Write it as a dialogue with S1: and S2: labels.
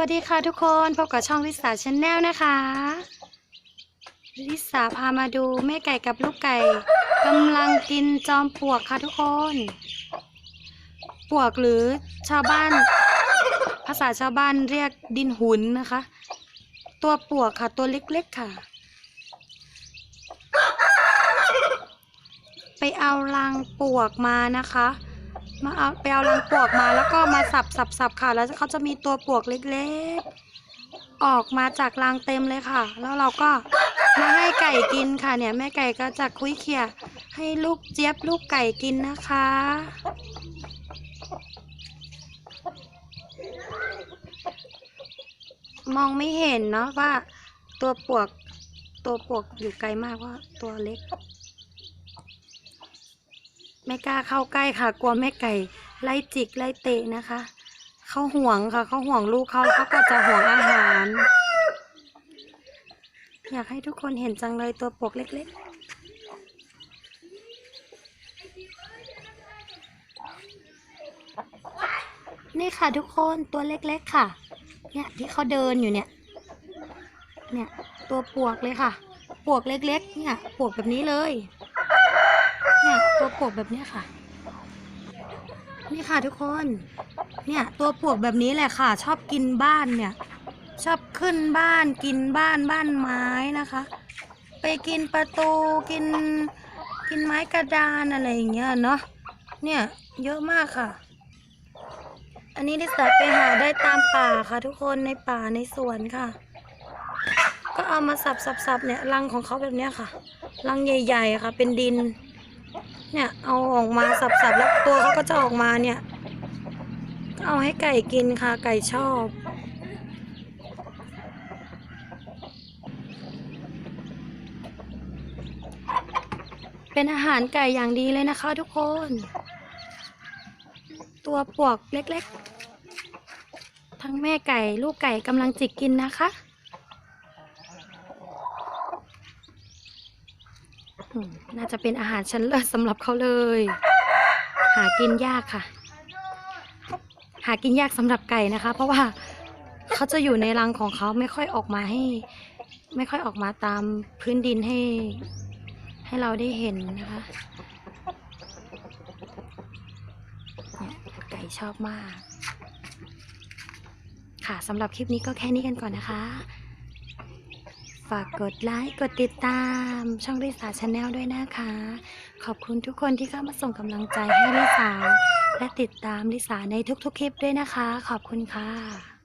S1: วัสดีค่ะทุกคนพบกับช่องลิสาชาแนลนะคะลิสาพามาดูแม่ไก่กับลูกไก่กำลังกินจอมปลวกค่ะทุกคน ปลวกหรือชาวบ้าน ภาษาชาวบ้านเรียกดินหุนนะคะ ตัวปลวกค่ะตัวเล็กๆค่ะ ไปเอารังปลวกมานะคะ มาเอาไปเอารังปลวกมาแล้วก็มาสับสับสับค่ะ แล้วเขาจะมีตัวปลวกเล็กๆ ออกมาจากรังเต็มเลยค่ะ แล้วเราก็มาให้ไก่กินค่ะเนี่ยแม่ไก่ก็จะคุยเขี่ยให้ลูกเจี๊ยบลูกไก่กินนะคะ มองไม่เห็นเนาะว่าตัวปลวกตัวปลวกอยู่ไกลมากว่าตัวเล็ก ไม่กล้าเข้าใกล้ค่ะ กลัวแม่ไก่ไล่จิกไล่เตะนะคะ เขาห่วงค่ะ เขาห่วงลูกเขาเขาก็จะห่วงอาหาร อยากให้ทุกคนเห็นจังเลยตัวปลวกเล็ก ๆนี่ค่ะทุกคนตัวเล็กๆค่ะ เนี่ยที่เขาเดินอยู่เนี่ย เนี่ยตัวปลวกเลยค่ะปลวกเล็กๆ เนี่ยปลวกแบบนี้เลย ปวกแบบนี้ค่ะ นี่ค่ะทุกคน เนี่ยตัวปลวกแบบนี้แหละค่ะ ชอบกินบ้านเนี่ย ชอบขึ้นบ้านกินบ้านบ้านไม้นะคะ ไปกินประตูกินกินไม้กระดานอะไรอย่างเงี้ยเนาะ เนี่ยเยอะมากค่ะ อันนี้ดิสาไปหาได้ตามป่าค่ะ ทุกคนในป่าในสวนค่ะ ก็เอามาสับสับสับเนี่ยรังของเขาแบบเนี้ยค่ะ รังใหญ่ ๆค่ะ เป็นดิน เนี่ย เอาออกมาสับๆแล้วตัวเขาก็จะออกมาเนี่ย เอาให้ไก่กินค่ะไก่ชอบเป็นอาหารไก่อย่างดีเลยนะคะทุกคน ตัวปวกเล็กๆ ทั้งแม่ไก่ลูกไก่กำลังจิกกินนะคะ อืม น่าจะเป็นอาหารชั้นเลิศสำหรับเขาเลย หากินยากค่ะ หากินยากสำหรับไก่นะคะ เพราะว่าเขาจะอยู่ในรังของเขาไม่ค่อยออกมาให้ ไม่ค่อยออกมาตามพื้นดินให้ ให้เราได้เห็นนะคะเนี่ยไก่ชอบมาก ค่ะสำหรับคลิปนี้ก็แค่นี้กันก่อนนะคะ ฝากกดไลค์ กดติดตามช่องลิสาชาแนลด้วยนะคะ ขอบคุณทุกคนที่เข้ามาส่งกำลังใจให้ลิสาและติดตามลิสาในทุกๆคลิปด้วยนะคะ ขอบคุณค่ะ